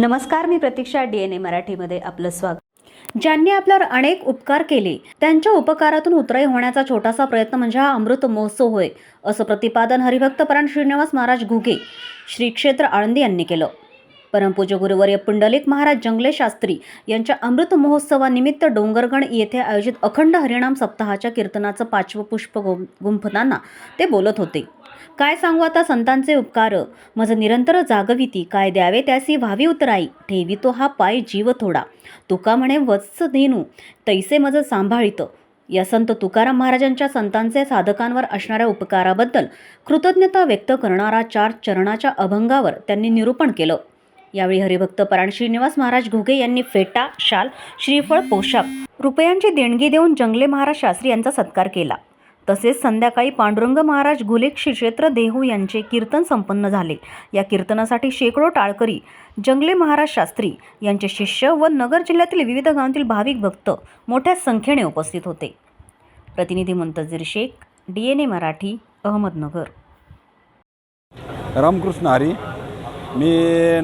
नमस्कार मी प्रतीक्षा D N ए मराठीमध्ये आपलं स्वागत. ज्यांनी आपल्यावर अनेक उपकार केले त्यांच्या उपकारातून उतराई होण्याचा छोटासा प्रयत्न म्हणजे हा अमृत महोत्सव होय असं प्रतिपादन हरिभक्तपरायण श्रीनिवास महाराज घुगे श्री क्षेत्र आळंदी यांनी केलं. परमपूज्य गुरुवर्य पुंडलिक महाराज जंगले शास्त्री यांच्या अमृत महोत्सवानिमित्त डोंगरगण येथे आयोजित अखंड हरिणाम सप्ताहाच्या कीर्तनाचं पाचवं पुष्प गुंफताना ते बोलत होते. काय सांगू आता संतांचे उपकार? मज निरंतर जागविती. काय द्यावे त्यासी व्हावी उतराई. ठेवी तो हा पाय जीव थोडा. तुका म्हणे वत्स धेनू. तैसे मज सांभाळित. या संत तुकाराम महाराजांच्या संतांचे साधकांवर असणाऱ्या उपकाराबद्दल कृतज्ञता व्यक्त करणारा चार चरणाच्या अभंगावर त्यांनी निरूपण केलं. यावेळी हरिभक्त पराण श्रीनिवास महाराज घुगे यांनी फेटा शाल श्रीफळ पोशाख रुपयांची देणगी देऊन जंगले महाराज शास्त्री यांचा सत्कार केला. तसेच संध्याकाळी पांडुरंग महाराज घुले क्षेत्र देहू यांचे कीर्तन संपन्न झाले. या कीर्तनासाठी शेकडो टाळकरी जंगले महाराज शास्त्री यांचे शिष्य व नगर जिल्ह्यातील विविध गावांतील भाविक भक्त मोठ्या संख्येने उपस्थित होते. प्रतिनिधी Muntazir Shaikh D N A Marathi Ahmednagar. Ramakrishna Hari. मी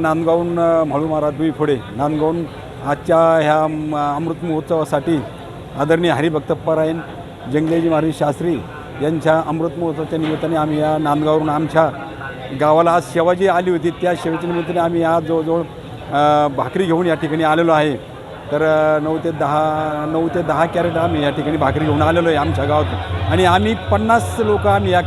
नांदगावहून म्हाळू महाराज दुईफोडे. नांदगावहून आजच्या ह्या अमृत महोत्सवासाठी आदरणीय हरिभक्तपरायण जंगलेजी महाराज शास्त्री यांच्या अमृत महोत्सवाच्या निमित्ताने आम्ही या नांदगावरून आमच्या गावाला आज सेवा जी आली होती. त्या सेवेच्या निमित्ताने आम्ही आज जवळजवळ भाकरी घेऊन या ठिकाणी आलेलो आहे. तर नऊ ते दहा नऊ ते दहा कॅरेट आम्ही या ठिकाणी भाकरी घेऊन आलेलो आहे आमच्या गावातून. आणि आम्ही पन्नास लोक आम्ही या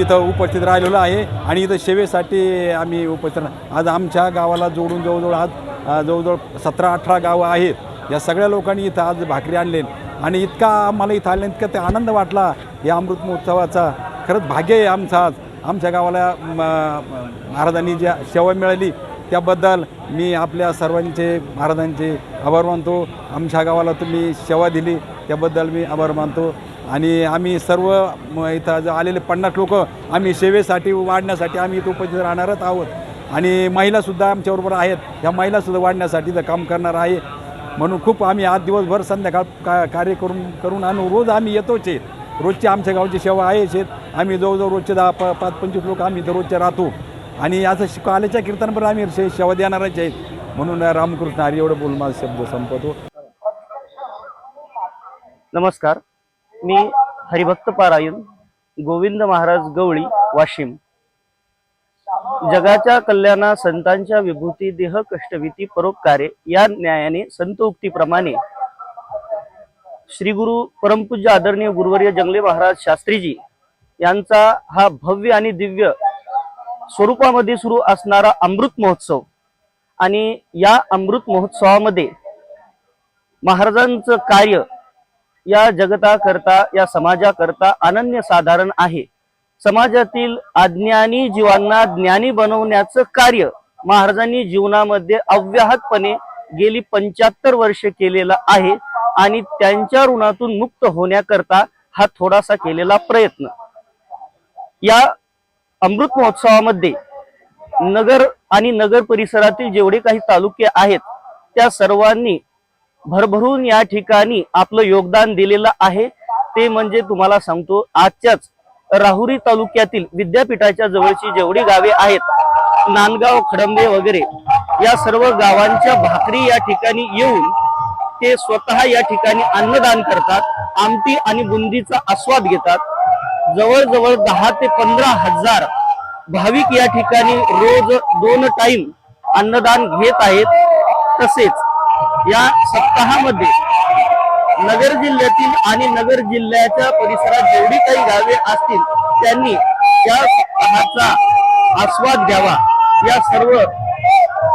इथं उपस्थित राहिलेलो आहे. आणि इथं सेवेसाठी आम्ही उपस्थित आज आमच्या गावाला जोडून जवळजवळ आज जवळजवळ सतरा अठरा गावं आहेत. या सगळ्या लोकांनी इथं आज भाकरी आणले आणि इतका आम्हाला इथं आले इतका ते आनंद वाटला. या अमृत महोत्सवाचा खरंच भाग्य आहे आमचा आज. आमच्या गावाला महाराजांनी ज्या सेवा मिळाली त्याबद्दल मी आपल्या सर्वांचे महाराजांचे आभार मानतो. आमच्या गावाला तुम्ही सेवा दिली. त्याबद्दल मी आभार मानतो. आणि आम्ही सर्व इथं जे आलेले पन्नास लोक आम्ही सेवेसाठी वाढण्यासाठी आम्ही इथं उपस्थित राहणारच आहोत. आणि महिलासुद्धा आमच्याबरोबर आहेत. ह्या महिलासुद्धा वाढण्यासाठी तर काम करणार आहे. म्हणून खूप आम्ही आज दिवसभर संध्याकाळ का कार्य करून करून आणू. रोज आम्ही येतोच आहे. रोजची आमच्या गावची सेवा आहेच आहेत आम्ही जवळजवळ रोजचे दहा प पाच पंचवीस लोक आम्ही इथं रोजच्या राहतो. आणि असं शिक आल्याच्या कीर्तनपर आम्ही से सेवा देणारच आहेत. म्हणून रामकृष्ण हरी एवढं बोलून माझा शब्द संपवतो. नमस्कार. मी हरिभक्त पारायण गोविंद महाराज गवळी वाशिम. जगाच्या कल्याणा संतांच्या विभूती देह कष्टविती परोपकारे या न्यायाने संत उक्तीप्रमाणे श्री गुरु परमपूज्य आदरणीय गुरुवर्य जंगले महाराज शास्त्रीजी यांचा हा भव्य आणि दिव्य स्वरूपामध्ये सुरू असणारा अमृत महोत्सव आणि या अमृत महोत्सवामध्ये महाराजांचं कार्य या जगताकरता या समाजाकरता अनन्य साधारण आहे. समाजातील अज्ञानी जीवांना ज्ञानी बनवण्याचं कार्य महाराजांनी जीवनामध्ये अव्याहतपणे गेली पंच्याहत्तर वर्ष केलेलं आहे आणि त्यांच्या ऋणातून मुक्त होण्याकरता हा थोडासा केलेला प्रयत्न. या अमृत महोत्सवामध्ये नगर आणि नगर परिसरातील जेवढे काही तालुके आहेत त्या सर्वांनी भरभरून या ठिकाणी आपलं योगदान दिलेलं आहे. ते म्हणजे तुम्हाला सांगतो आजच्याच राहुरी तालुक्यातील विद्यापीठाच्या जवळची जेवढी गावे आहेत नांदगाव खडंबे वगैरे या सर्व गावांच्या भाकरी या ठिकाणी येऊन ते स्वतः या ठिकाणी अन्नदान करतात आमटी आणि बुंदीचा आस्वाद घेतात. जवळजवळ दहा ते पंधरा हजार भाविक या ठिकाणी रोज दोन टाइम अन्नदान घेत आहेत. तसेच या सप्ताहामध्ये नगर जिल्ह्यातील आणि नगर जिल्ह्याच्या परिसरात जेवढी काही गावे असतील त्यांनी या सप्ताहाचा आस्वाद घ्यावा. या सर्व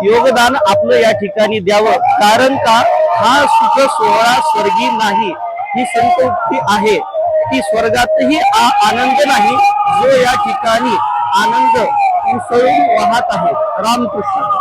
योगदान आपलं या ठिकाणी द्यावं. कारण का? हा सुख सोहळा स्वर्गी नाही ही संत आहे. ती स्वर्गातही आ आनंद नाही जो या ठिकाणी आनंद उसळून वाहत आहे. रामकृष्ण.